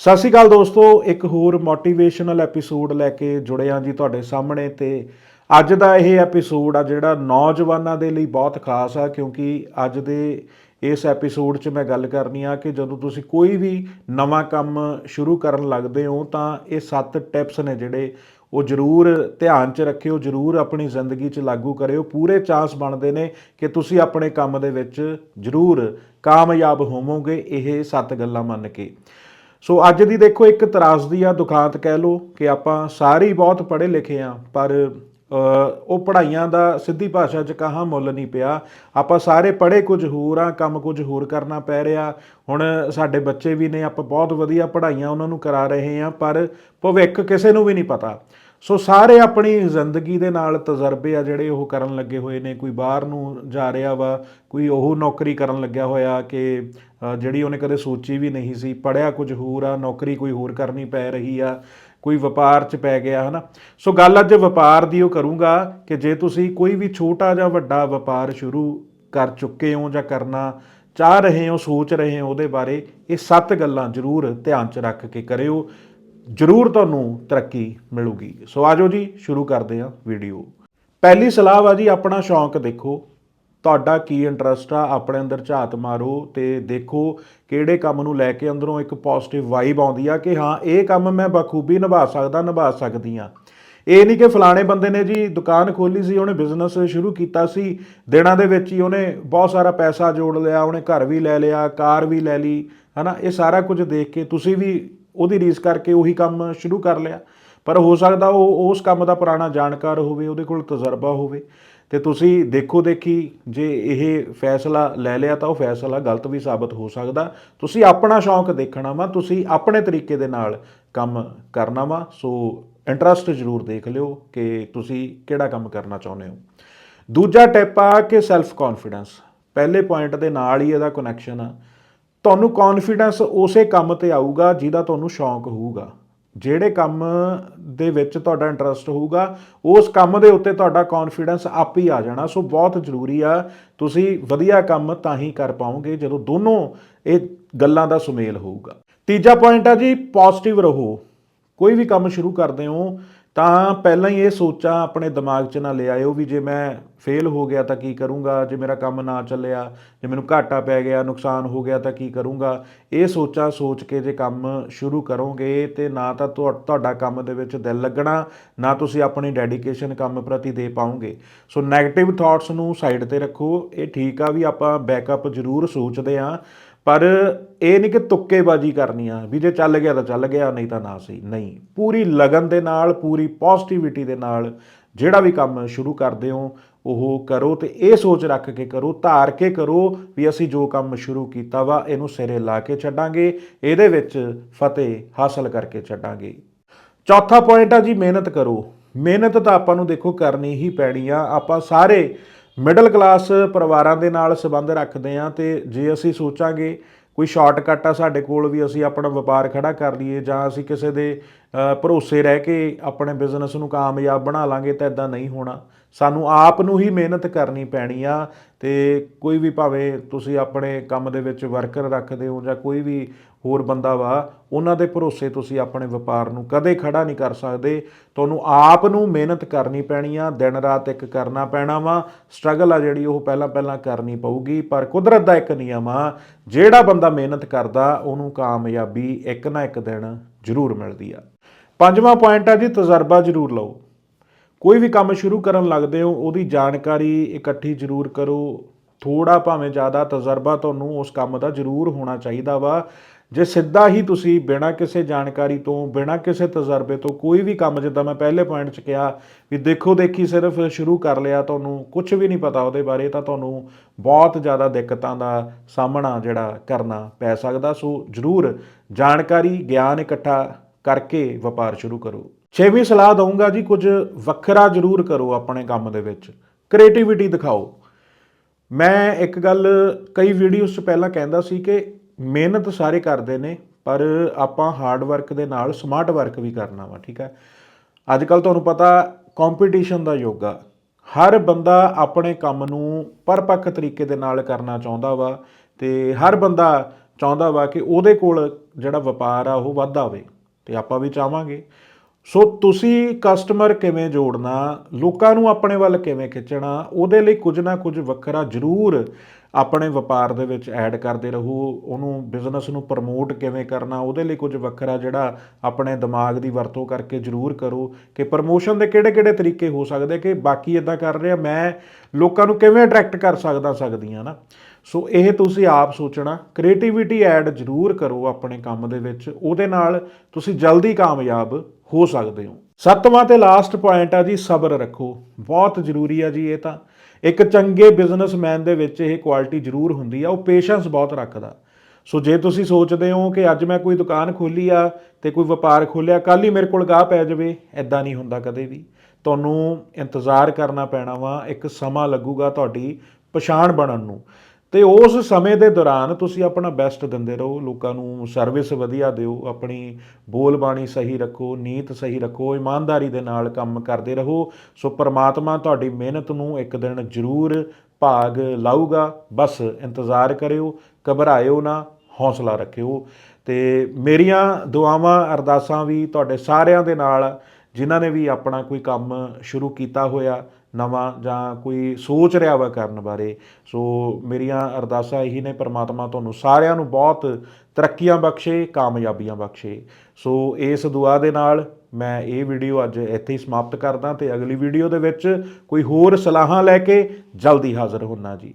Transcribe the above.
ਸਤਿ ਸ਼੍ਰੀ ਅਕਾਲ ਦੋਸਤੋ, ਇੱਕ ਹੋਰ ਮੋਟੀਵੇਸ਼ਨਲ ਐਪੀਸੋਡ ਲੈ ਕੇ ਜੁੜੇ ਹਾਂ ਜੀ ਤੁਹਾਡੇ ਸਾਹਮਣੇ ਤੇ ਅੱਜ ਦਾ ਇਹ ਐਪੀਸੋਡ ਆ ਜਿਹੜਾ ਨੌਜਵਾਨਾਂ ਦੇ ਲਈ ਬਹੁਤ ਖਾਸ ਆ, ਕਿਉਂਕਿ ਅੱਜ ਦੇ ਇਸ ਐਪੀਸੋਡ 'ਚ ਮੈਂ ਗੱਲ ਕਰਨੀ ਆ ਕਿ ਜਦੋਂ ਤੁਸੀਂ ਕੋਈ ਵੀ ਨਵਾਂ ਕੰਮ ਸ਼ੁਰੂ ਕਰਨ ਲੱਗਦੇ ਹੋ ਤਾਂ ਇਹ ਸੱਤ ਟਿਪਸ ਨੇ ਜਿਹੜੇ ਉਹ ਜ਼ਰੂਰ ਧਿਆਨ 'ਚ ਰੱਖਿਓ, ਜ਼ਰੂਰ ਆਪਣੀ ਜ਼ਿੰਦਗੀ 'ਚ ਲਾਗੂ ਕਰਿਓ। ਪੂਰੇ ਚਾਂਸ ਬਣਦੇ ਨੇ ਕਿ ਤੁਸੀਂ ਆਪਣੇ ਕੰਮ ਦੇ ਵਿੱਚ ਜ਼ਰੂਰ ਕਾਮਯਾਬ ਹੋਵੋਗੇ, ਇਹ ਸੱਤ ਗੱਲਾਂ ਮੰਨ ਕੇ। ਸੋ ਅੱਜ ਦੀ ਦੇਖੋ ਇੱਕ ਤਰਾਸਦੀ ਆ, ਦੁਖਾਂਤ ਕਹਿ ਲੋ ਕਿ ਆਪਾਂ ਸਾਰੇ ਹੀ ਬਹੁਤ ਪੜ੍ਹੇ ਲਿਖੇ ਆ, ਪਰ ਉਹ ਪੜ੍ਹਾਈਆਂ ਦਾ ਸਿੱਧੀ ਭਾਸ਼ਾ 'ਚ ਕਹਾ ਮੁੱਲ ਨਹੀਂ ਪਿਆ। ਆਪਾਂ ਸਾਰੇ ਪੜ੍ਹੇ ਕੁਝ ਹੋਰ ਆ, ਕੰਮ ਕੁਝ ਹੋਰ ਕਰਨਾ ਪੈ ਰਿਹਾ। ਹੁਣ ਸਾਡੇ ਬੱਚੇ ਵੀ ਨੇ, ਆਪਾਂ ਬਹੁਤ ਵਧੀਆ ਪੜ੍ਹਾਈਆਂ ਉਹਨਾਂ ਨੂੰ ਕਰਾ ਰਹੇ ਆ, ਪਰ ਭਵਿੱਖ ਕਿਸੇ ਨੂੰ ਵੀ ਨਹੀਂ ਪਤਾ। ਸੋ ਸਾਰੇ ਆਪਣੀ ਜ਼ਿੰਦਗੀ ਦੇ ਨਾਲ ਤਜਰਬੇ ਆ ਜਿਹੜੇ ਉਹ ਕਰਨ ਲੱਗੇ ਹੋਏ ਨੇ। ਕੋਈ ਬਾਹਰ ਨੂੰ ਜਾ ਰਿਹਾ ਵਾ, ਕੋਈ ਉਹ ਨੌਕਰੀ ਕਰਨ ਲੱਗਿਆ ਹੋਇਆ ਕਿ ਜਿਹੜੀ ਉਹਨੇ ਕਦੇ ਸੋਚੀ ਵੀ ਨਹੀਂ ਸੀ ਪੜਿਆ ਕੁਝ ਹੋਰ ਆ, ਨੌਕਰੀ ਕੋਈ ਹੋਰ ਕਰਨੀ ਪੈ ਰਹੀ ਆ, ਕੋਈ ਵਪਾਰ 'ਚ ਪੈ ਗਿਆ, ਹਨਾ? ਸੋ ਗੱਲ ਅੱਜ ਵਪਾਰ ਦੀ ਉਹ ਕਰੂੰਗਾ ਕਿ ਜੇ ਤੁਸੀਂ ਕੋਈ ਵੀ ਛੋਟਾ ਜਾਂ ਵੱਡਾ ਵਪਾਰ ਸ਼ੁਰੂ ਕਰ ਚੁੱਕੇ ਹੋ ਜਾਂ ਕਰਨਾ ਚਾਹ ਰਹੇ ਹੋ, ਸੋਚ ਰਹੇ ਹੋ ਉਹਦੇ ਬਾਰੇ, ਇਹ ਸੱਤ ਗੱਲਾਂ ਜ਼ਰੂਰ ਧਿਆਨ 'ਚ ਰੱਖ ਕੇ ਕਰਿਓ। ਜ਼ਰੂਰ ਤੁਹਾਨੂੰ ਤਰੱਕੀ ਮਿਲੂਗੀ। ਸੋ ਆਜੋ ਜੀ, ਸ਼ੁਰੂ ਕਰਦੇ ਹਾਂ ਵੀਡੀਓ। ਪਹਿਲੀ ਸਲਾਹ ਵਾ ਜੀ, ਆਪਣਾ ਸ਼ੌਂਕ ਦੇਖੋ। ਤੁਹਾਡਾ ਕੀ ਇੰਟਰਸਟ ਆ? ਆਪਣੇ ਅੰਦਰ ਝਾਤ ਮਾਰੋ ਤੇ ਦੇਖੋ ਕਿਹੜੇ ਕੰਮ ਨੂੰ ਲੈ ਕੇ ਅੰਦਰੋਂ ਇੱਕ ਪੋਜ਼ਿਟਿਵ ਵਾਈਬ ਆਉਂਦੀ ਆ ਕਿ ਹਾਂ, ਇਹ ਕੰਮ ਮੈਂ ਬਖੂਬੀ ਨਿਭਾ ਸਕਦਾ, ਨਿਭਾ ਸਕਦੀ ਆ ਇਹ ਨਹੀਂ ਕਿ ਫਲਾਣੇ ਬੰਦੇ ਨੇ ਜੀ ਦੁਕਾਨ ਖੋਲੀ ਸੀ, ਉਹਨੇ ਬਿਜ਼ਨਸ ਸ਼ੁਰੂ ਕੀਤਾ ਸੀ, ਦਿਨਾਂ ਦੇ ਵਿੱਚ ਹੀ ਉਹਨੇ ਬਹੁਤ ਸਾਰਾ ਪੈਸਾ ਜੋੜ ਲਿਆ, ਉਹਨੇ ਘਰ ਵੀ ਲੈ ਲਿਆ, ਕਾਰ ਵੀ ਲੈ ਲਈ, ਹਨਾ? ਇਹ ਸਾਰਾ ਕੁਝ ਦੇਖ ਕੇ ਤੁਸੀਂ ਵੀ ਉਹਦੀ ਰੀਸ ਕਰਕੇ ਉਹੀ ਕੰਮ ਸ਼ੁਰੂ ਕਰ ਲਿਆ। ਪਰ ਹੋ ਸਕਦਾ ਉਹ, ਉਸ ਕੰਮ ਦਾ ਪੁਰਾਣਾ ਜਾਣਕਾਰ ਹੋਵੇ, ਉਹਦੇ ਕੋਲ ਤਜਰਬਾ ਹੋਵੇ। ਤੇ ਤੁਸੀਂ ਦੇਖੋ ਦੇਖੀ, ਜੇ ਇਹ ਫੈਸਲਾ ਲੈ ਲਿਆ ਤਾਂ ਉਹ ਫੈਸਲਾ ਗਲਤ ਵੀ ਸਾਬਤ ਹੋ ਸਕਦਾ। ਤੁਸੀਂ ਆਪਣਾ ਸ਼ੌਂਕ ਦੇਖਣਾ ਵਾ, ਤੁਸੀਂ ਆਪਣੇ ਤਰੀਕੇ ਦੇ ਨਾਲ ਕੰਮ ਕਰਨਾ ਵਾ। ਸੋ ਇੰਟਰਸਟ ਜ਼ਰੂਰ ਦੇਖ ਲਿਓ ਕਿ ਤੁਸੀਂ ਕਿਹੜਾ ਕੰਮ ਕਰਨਾ ਚਾਹੁੰਦੇ ਹੋ। ਦੂਜਾ ਟਿਪ ਆ ਕਿ ਸੈਲਫ ਕੌਨਫੀਡੈਂਸ ਪਹਿਲੇ ਪੁਆਇੰਟ ਦੇ ਨਾਲ ਹੀ ਇਹਦਾ ਕਨੈਕਸ਼ਨ ਆ। ਤੁਹਾਨੂੰ ਕੌਨਫੀਡੈਂਸ ਉਸੇ ਕੰਮ ਤੇ ਆਊਗਾ ਜਿਹਦਾ ਤੁਹਾਨੂੰ ਸ਼ੌਂਕ ਹੋਊਗਾ। ਜਿਹੜੇ ਕੰਮ ਦੇ ਵਿੱਚ ਤੁਹਾਡਾ ਇੰਟਰਸਟ ਹੋਊਗਾ, ਉਸ ਕੰਮ ਦੇ ਉੱਤੇ ਤੁਹਾਡਾ ਕੌਨਫੀਡੈਂਸ ਆਪ ਹੀ ਆ ਜਾਣਾ। ਸੋ ਬਹੁਤ ਜ਼ਰੂਰੀ ਆ, ਤੁਸੀਂ ਵਧੀਆ ਕੰਮ ਤਾਂ ਹੀ ਕਰ ਪਾਓਗੇ ਜਦੋਂ ਦੋਨੋਂ ਇਹ ਗੱਲਾਂ ਦਾ ਸੁਮੇਲ ਹੋਊਗਾ। ਤੀਜਾ ਪੁਆਇੰਟ ਆ ਜੀ ਪੋਜ਼ਿਟਿਵ ਰਹੋ। ਕੋਈ ਵੀ ਕੰਮ ਸ਼ੁਰੂ ਕਰਦੇ ਹੋ ਤਾਂ ਪਹਿਲਾਂ ਹੀ ਇਹ ਸੋਚਾਂ ਆਪਣੇ ਦਿਮਾਗ 'ਚ ਨਾ ਲੈ ਆਇਓ ਵੀ ਜੇ ਮੈਂ ਫੇਲ ਹੋ ਗਿਆ ਤਾਂ ਕੀ ਕਰੂੰਗਾ, ਜੇ ਮੇਰਾ ਕੰਮ ਨਾ ਚੱਲਿਆ, ਜੇ ਮੈਨੂੰ ਘਾਟਾ ਪੈ ਗਿਆ, ਨੁਕਸਾਨ ਹੋ ਗਿਆ ਤਾਂ ਕੀ ਕਰੂੰਗਾ। ਇਹ ਸੋਚਾਂ ਸੋਚ ਕੇ ਜੇ ਕੰਮ ਸ਼ੁਰੂ ਕਰੋਗੇ ਤੇ ਨਾ ਤਾਂ ਤੁਹਾ- ਤੁਹਾਡਾ ਕੰਮ ਦੇ ਵਿੱਚ ਦਿਲ ਲੱਗਣਾ, ਨਾ ਤੁਸੀਂ ਆਪਣੀ ਡੈਡੀਕੇਸ਼ਨ ਕੰਮ ਪ੍ਰਤੀ ਦੇ ਪਾਓਗੇ। ਸੋ 네ਗੇਟਿਵ ਥਾਟਸ ਨੂੰ ਸਾਈਡ ਤੇ ਰੱਖੋ। ਇਹ ਠੀਕ ਆ ਵੀ ਆਪਾਂ ਬੈਕਅਪ ਜ਼ਰੂਰ ਸੋਚਦੇ ਆ। ਪਰ ਇਹ ਨਹੀਂ ਕਿ ਤੁੱਕੇਬਾਜ਼ੀ ਕਰਨੀ ਆ, ਵੀ ਜੇ ਚੱਲ ਗਿਆ ਤਾਂ ਚੱਲ ਗਿਆ, ਨਹੀਂ ਤਾਂ ਨਾ ਸਹੀ। ਨਹੀਂ, ਪੂਰੀ ਲਗਨ ਦੇ ਨਾਲ, ਪੂਰੀ ਪੋਜ਼ਿਟਿਵਿਟੀ ਦੇ ਨਾਲ ਜਿਹੜਾ ਵੀ ਕੰਮ ਸ਼ੁਰੂ ਕਰਦੇ ਹੋ, ਉਹ ਕਰੋ ਤੇ ਇਹ ਸੋਚ ਰੱਖ ਕੇ ਕਰੋ, ਧਾਰ ਕੇ ਕਰੋ ਵੀ ਅਸੀਂ ਜੋ ਕੰਮ ਸ਼ੁਰੂ ਕੀਤਾ ਵਾ, ਇਹਨੂੰ ਸਿਰੇ ਲਾ ਕੇ ਛੱਡਾਂਗੇ, ਇਹਦੇ ਵਿੱਚ ਫਤਿਹ ਹਾਸਲ ਕਰਕੇ ਛੱਡਾਂਗੇ। ਚੌਥਾ ਪੁਆਇੰਟ ਆ ਜੀ, ਮਿਹਨਤ ਕਰੋ। ਮਿਹਨਤ ਤਾਂ ਆਪਾਂ ਨੂੰ ਦੇਖੋ ਕਰਨੀ ਹੀ ਪੈਣੀ ਆ। ਆਪਾਂ ਸਾਰੇ ਮਿਡਲ ਕਲਾਸ ਪਰਿਵਾਰਾਂ ਦੇ ਨਾਲ ਸੰਬੰਧ ਰੱਖਦੇ ਆ ਤੇ ਜੇ ਅਸੀਂ ਸੋਚਾਂਗੇ ਕੋਈ ਸ਼ਾਰਟਕਟ ਆ ਸਾਡੇ ਕੋਲ ਵੀ ਅਸੀਂ ਆਪਣਾ ਵਪਾਰ ਖੜਾ ਕਰ ਲਈਏ ਜਾਂ ਅਸੀਂ ਕਿਸੇ ਦੇ ਭਰੋਸੇ ਰਹਿ ਕੇ ਆਪਣੇ ਬਿਜ਼ਨਸ ਨੂੰ ਕਾਮਯਾਬ ਬਣਾ ਲਾਂਗੇ ਤਾਂ ਇਦਾਂ ਨਹੀਂ ਹੋਣਾ। ਸਾਨੂੰ ਆਪ ਨੂੰ ਹੀ ਮਿਹਨਤ ਕਰਨੀ ਪੈਣੀ ਆ ਤੇ ਕੋਈ ਵੀ ਭਾਵੇਂ ਤੁਸੀਂ ਆਪਣੇ ਕੰਮ ਦੇ ਵਿੱਚ ਵਰਕਰ ਰੱਖਦੇ ਹੋ ਜਾਂ ਕੋਈ ਵੀ ਹੋਰ ਬੰਦਾ ਵਾ, ਉਹਨਾਂ ਦੇ ਭਰੋਸੇ ਤੁਸੀਂ ਆਪਣੇ ਵਪਾਰ ਨੂੰ ਕਦੇ ਖੜਾ ਨਹੀਂ ਕਰ ਸਕਦੇ। ਤੁਹਾਨੂੰ ਆਪ ਨੂੰ ਮਿਹਨਤ ਕਰਨੀ ਪੈਣੀ ਆ, ਦਿਨ ਰਾਤ ਇੱਕ ਕਰਨਾ ਪੈਣਾ ਵਾ ਸਟਰਗਲ ਆ ਜਿਹੜੀ ਉਹ ਪਹਿਲਾਂ ਪਹਿਲਾਂ ਕਰਨੀ ਪਊਗੀ, ਪਰ ਕੁਦਰਤ ਦਾ ਇੱਕ ਨਿਯਮ ਆ, ਜਿਹੜਾ ਬੰਦਾ ਮਿਹਨਤ ਕਰਦਾ, ਉਹਨੂੰ ਕਾਮਯਾਬੀ ਇੱਕ ਨਾ ਇੱਕ ਦਿਨ ਜ਼ਰੂਰ ਮਿਲਦੀ ਆ। ਪੰਜਵਾਂ ਪੁਆਇੰਟ ਆ ਜੀ, ਤਜਰਬਾ ਜ਼ਰੂਰ ਲਓ। ਕੋਈ ਵੀ ਕੰਮ ਸ਼ੁਰੂ ਕਰਨ ਲੱਗਦੇ ਹੋ, ਉਹਦੀ ਜਾਣਕਾਰੀ ਇਕੱਠੀ ਜ਼ਰੂਰ ਕਰੋ। ਥੋੜਾ ਭਾਵੇਂ ਜ਼ਿਆਦਾ ਤਜਰਬਾ ਤੁਹਾਨੂੰ ਉਸ ਕੰਮ ਦਾ ਜ਼ਰੂਰ ਹੋਣਾ ਚਾਹੀਦਾ ਵਾ। ਜੇ ਸਿੱਧਾ ਹੀ ਤੁਸੀਂ ਬਿਨਾਂ ਕਿਸੇ ਜਾਣਕਾਰੀ ਤੋਂ, ਬਿਨਾਂ ਕਿਸੇ ਤਜਰਬੇ ਤੋਂ ਕੋਈ ਵੀ ਕੰਮ, ਜਿੱਦਾਂ ਮੈਂ ਪਹਿਲੇ ਪੁਆਇੰਟ 'ਚ ਕਿਹਾ ਵੀ ਦੇਖੋ ਦੇਖੀ ਸਿਰਫ ਸ਼ੁਰੂ ਕਰ ਲਿਆ ਤੁਹਾਨੂੰ ਕੁਝ ਵੀ ਨਹੀਂ ਪਤਾ ਉਹਦੇ ਬਾਰੇ, ਤਾਂ ਤੁਹਾਨੂੰ ਬਹੁਤ ਜ਼ਿਆਦਾ ਦਿੱਕਤਾਂ ਦਾ ਸਾਹਮਣਾ ਜਿਹੜਾ ਕਰਨਾ ਪੈ ਸਕਦਾ। ਸੋ ਜ਼ਰੂਰ ਜਾਣਕਾਰੀ, ਗਿਆਨ ਇਕੱਠਾ ਕਰਕੇ ਵਪਾਰ ਸ਼ੁਰੂ ਕਰੋ। ਛੇਵੀਂ ਸਲਾਹ ਦਊਂਗਾ ਜੀ, ਕੁਝ ਵੱਖਰਾ ਜ਼ਰੂਰ ਕਰੋ ਆਪਣੇ ਕੰਮ ਦੇ ਵਿੱਚ। ਕ੍ਰੀਏਟੀਵਿਟੀ ਦਿਖਾਓ। ਮੈਂ ਇੱਕ ਗੱਲ ਕਈ ਵੀਡੀਓਜ਼ 'ਚ ਪਹਿਲਾਂ ਕਹਿੰਦਾ ਸੀ ਕਿ ਮਿਹਨਤ ਸਾਰੇ ਕਰਦੇ ਨੇ, ਪਰ ਆਪਾਂ ਹਾਰਡ ਵਰਕ ਦੇ ਨਾਲ ਸਮਾਰਟ ਵਰਕ ਵੀ ਕਰਨਾ ਵਾ, ਠੀਕ ਹੈ? ਅੱਜ ਕੱਲ ਤੁਹਾਨੂੰ ਪਤਾ ਕੰਪੀਟੀਸ਼ਨ ਦਾ ਯੁੱਗ ਆ। ਹਰ ਬੰਦਾ ਆਪਣੇ ਕੰਮ ਨੂੰ ਪਰਪੱਕ ਤਰੀਕੇ ਦੇ ਨਾਲ ਕਰਨਾ ਚਾਹੁੰਦਾ ਵਾ ਤੇ ਹਰ ਬੰਦਾ ਚਾਹੁੰਦਾ ਵਾ ਕਿ ਉਹਦੇ ਕੋਲ ਜਿਹੜਾ ਵਪਾਰ ਆ ਉਹ ਵੱਧ ਆਵੇ ਤੇ ਆਪਾਂ ਵੀ ਚਾਹਾਂਗੇ। ਸੋ ਤੁਸੀਂ ਕਸਟਮਰ ਕਿਵੇਂ ਜੋੜਨਾ, ਲੋਕਾਂ ਨੂੰ ਆਪਣੇ ਵੱਲ ਕਿਵੇਂ ਖਿੱਚਣਾ, ਉਹਦੇ ਲਈ ਕੁਝ ਨਾ ਕੁਝ ਵੱਖਰਾ ਜ਼ਰੂਰ ਆਪਣੇ ਵਪਾਰ ਦੇ ਵਿੱਚ ਐਡ ਕਰਦੇ ਰਹੋ, ਉਹਨੂੰ ਬਿਜ਼ਨਸ ਨੂੰ ਪ੍ਰਮੋਟ ਕਿਵੇਂ ਕਰਨਾ, ਉਹਦੇ ਲਈ ਕੁਝ ਵੱਖਰਾ ਜਿਹੜਾ ਆਪਣੇ ਦਿਮਾਗ ਦੀ ਵਰਤੋਂ ਕਰਕੇ ਜ਼ਰੂਰ ਕਰੋ ਕਿ ਪ੍ਰਮੋਸ਼ਨ ਦੇ ਕਿਹੜੇ-ਕਿਹੜੇ ਤਰੀਕੇ ਹੋ ਸਕਦੇ ਕਿ ਬਾਕੀ ਇਦਾਂ ਕਰ ਰਿਹਾ, ਮੈਂ ਲੋਕਾਂ ਨੂੰ ਕਿਵੇਂ ਅਟਰੈਕਟ ਕਰ ਸਕਦਾ ਸਕਦੀਆਂ ਨਾ। ਸੋ ਇਹ ਤੁਸੀਂ ਆਪ ਸੋਚਣਾ ਕ੍ਰੀਏਟੀਵਿਟੀ ਐਡ ਜ਼ਰੂਰ ਕਰੋ ਆਪਣੇ ਕੰਮ ਦੇ ਵਿੱਚ, ਉਹਦੇ ਨਾਲ ਤੁਸੀਂ ਜਲਦੀ ਕਾਮਯਾਬ ਹੋ ਸਕਦੇ ਹੋ। ਸੱਤਵਾਂ ਤੇ ਲਾਸਟ ਪੁਆਇੰਟ ਆ ਜੀ, ਸਬਰ ਰੱਖੋ। ਬਹੁਤ ਜ਼ਰੂਰੀ ਆ ਜੀ ਇਹ ਤਾਂ। ਇੱਕ ਚੰਗੇ ਬਿਜ਼ਨਸਮੈਨ ਦੇ ਵਿੱਚ ਇਹ ਕੁਆਲਿਟੀ ਜ਼ਰੂਰ ਹੁੰਦੀ ਆ, ਉਹ ਪੇਸ਼ੈਂਸ ਬਹੁਤ ਰੱਖਦਾ। ਸੋ ਜੇ ਤੁਸੀਂ ਸੋਚਦੇ ਹੋ ਕਿ ਅੱਜ ਮੈਂ ਕੋਈ ਦੁਕਾਨ ਖੋਲੀ ਆ ਤੇ ਕੋਈ ਵਪਾਰ ਖੋਲਿਆ ਕੱਲ ਹੀ ਮੇਰੇ ਕੋਲ ਗਾਹ ਪੈ ਜਾਵੇ ਐਦਾਂ ਨਹੀਂ ਹੁੰਦਾ ਕਦੇ ਵੀ। ਤੁਹਾਨੂੰ ਇੰਤਜ਼ਾਰ ਕਰਨਾ ਪੈਣਾ ਵਾ, ਇੱਕ ਸਮਾਂ ਲੱਗੂਗਾ ਤੁਹਾਡੀ ਪਛਾਣ ਬਣਨ ਨੂੰ। ਤੇ ਉਸ ਸਮੇਂ ਦੇ ਦੌਰਾਨ ਤੁਸੀਂ ਆਪਣਾ ਬੈਸਟ ਦਿੰਦੇ ਰਹੋ, ਲੋਕਾਂ ਨੂੰ ਸਰਵਿਸ ਵਧੀਆ ਦਿਓ, ਆਪਣੀ ਬੋਲਬਾਣੀ ਸਹੀ ਰੱਖੋ, ਨੀਤ ਸਹੀ ਰੱਖੋ, ਇਮਾਨਦਾਰੀ ਦੇ ਨਾਲ ਕੰਮ ਕਰਦੇ ਰਹੋ। ਸੋ ਪ੍ਰਮਾਤਮਾ ਤੁਹਾਡੀ ਮਿਹਨਤ ਨੂੰ ਇੱਕ ਦਿਨ ਜ਼ਰੂਰ ਭਾਗ ਲਾਊਗਾ। ਬਸ ਇੰਤਜ਼ਾਰ ਕਰਿਓ, ਘਬਰਾਇਓ ਨਾ, ਹੌਸਲਾ ਰੱਖਿਓ। ਤੇ ਮੇਰੀਆਂ ਦੁਆਵਾਂ, ਅਰਦਾਸਾਂ ਵੀ ਤੁਹਾਡੇ ਸਾਰਿਆਂ ਦੇ ਨਾਲ, ਜਿਨ੍ਹਾਂ ਨੇ ਵੀ ਆਪਣਾ ਕੋਈ ਕੰਮ ਸ਼ੁਰੂ ਕੀਤਾ ਹੋਇਆ ਨਵਾਂ ਜਾਂ ਕੋਈ ਸੋਚ ਰਿਹਾ ਵਾ ਕਰਨ ਬਾਰੇ। ਸੋ ਮੇਰੀਆਂ ਅਰਦਾਸਾਂ ਇਹੀ ਨੇ, ਪ੍ਰਮਾਤਮਾ ਤੁਹਾਨੂੰ ਸਾਰਿਆਂ ਨੂੰ ਬਹੁਤ ਤਰੱਕੀਆਂ ਬਖਸ਼ੇ, ਕਾਮਯਾਬੀਆਂ ਬਖਸ਼ੇ। ਸੋ ਇਸ ਦੁਆ ਦੇ ਨਾਲ ਮੈਂ ਇਹ ਵੀਡੀਓ ਅੱਜ ਇੱਥੇ ਹੀ ਸਮਾਪਤ ਕਰਦਾ ਤੇ ਅਗਲੀ ਵੀਡੀਓ ਦੇ ਵਿੱਚ ਕੋਈ ਹੋਰ ਸਲਾਹਾਂ ਲੈ ਕੇ ਜਲਦੀ ਹਾਜ਼ਰ ਹੋਣਾ ਜੀ।